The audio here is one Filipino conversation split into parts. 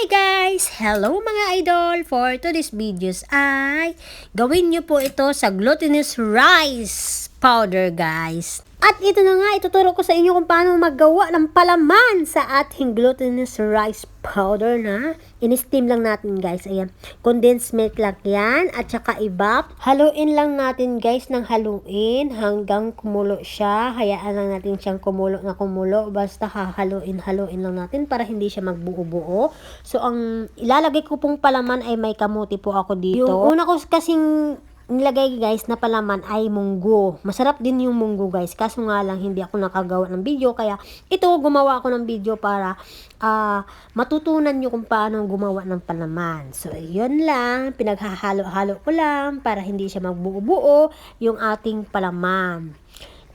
Hi guys! Hello mga idol! For today's videos ay gawin nyo po ito sa glutinous rice powder guys. At ito na nga, ituturo ko sa inyo kung paano maggawa ng palaman sa ating glutinous rice powder na in-steam lang natin guys. Ayan, condensed milk lang yan at saka ibap. Haluin lang natin guys ng haluin hanggang kumulo siya. Hayaan lang natin siyang kumulo na kumulo. Basta hahaluin, haluin lang natin para hindi siya magbuo-buo. So, ang ilalagay ko pong palaman ay may kamuti po ako dito. Yung una ko kasing nilagay guys na palaman ay munggo. Masarap din yung munggo guys. Kaso nga lang hindi ako nakagawa ng video. Kaya ito gumawa ako ng video para uh, matutunan nyo kung paano gumawa ng palaman. So yun lang. Pinaghahalo-halo ko lang para hindi siya magbuo-buo yung ating palaman.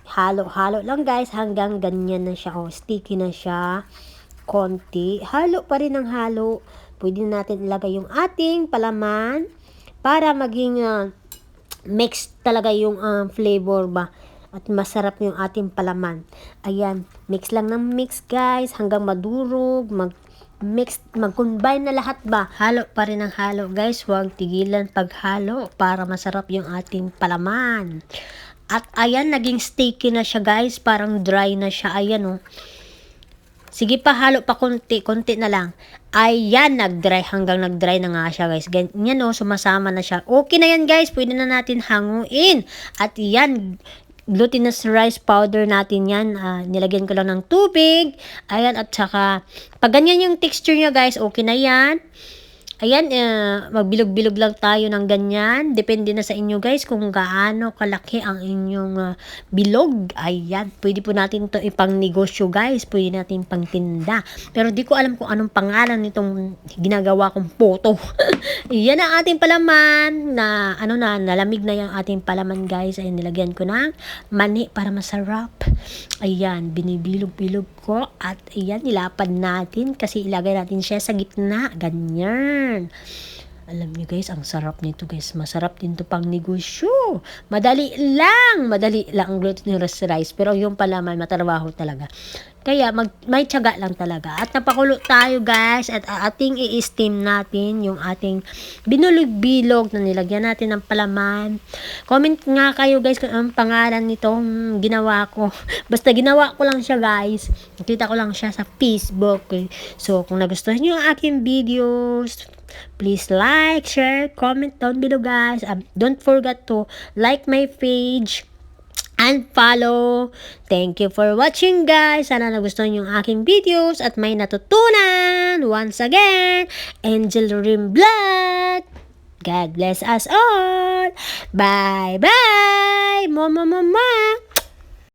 Halo-halo lang guys hanggang ganyan na siya. Oh, sticky na siya. Konti. Halo pa rin ng halo. Pwede natin ilagay yung ating palaman para maging uh, mix talaga yung um, flavor ba at masarap yung ating palaman. Ayan, mix lang ng mix guys hanggang madurog, mag mix, mag-combine na lahat ba? Halo pa rin ang halo guys, huwag tigilan paghalo para masarap yung ating palaman. At ayan, naging sticky na siya guys, parang dry na siya. Ayan oh. Sige pa, halo pa konti, konti na lang. Ayan, nag-dry hanggang nag-dry na nga siya guys. Ganyan o, oh, sumasama na siya. Okay na yan guys, pwede na natin hanguin. At yan, glutinous rice powder natin yan. Uh, nilagyan ko lang ng tubig. Ayan, at saka, pag ganyan yung texture niya guys, okay na yan. Ayan, uh, magbilog-bilog lang tayo ng ganyan. Depende na sa inyo guys kung gaano kalaki ang inyong uh, bilog. Ayan, pwede po natin to ipang negosyo guys. Pwede natin pang tinda. Pero di ko alam kung anong pangalan nitong ginagawa kong photo. Ayan ang ating palaman na ano na, nalamig na yung ating palaman guys. Ayan, nilagyan ko ng mani para masarap. Ayan, binibilog-bilog ko at ayan, nilapad natin kasi ilagay natin siya sa gitna. Ganyan yan. Alam niyo guys, ang sarap nito guys. Masarap din to pang negosyo. Madali lang. Madali lang ang glutinous rice. Pero yung palaman, matrabaho talaga. Kaya mag, may tiyaga lang talaga. At napakulo tayo guys. At ating i-steam natin yung ating binulog-bilog na nilagyan natin ng palaman. Comment nga kayo guys kung ang pangalan nitong ginawa ko. Basta ginawa ko lang siya guys. Nakita ko lang siya sa Facebook. So kung nagustuhan niyo ang aking videos, Please like, share, comment down below guys. Um, don't forget to like my page and follow. Thank you for watching guys. Sana nagustuhan yung aking videos at may natutunan. Once again, Angel Rim Blood. God bless us all. Bye bye. Mama mama.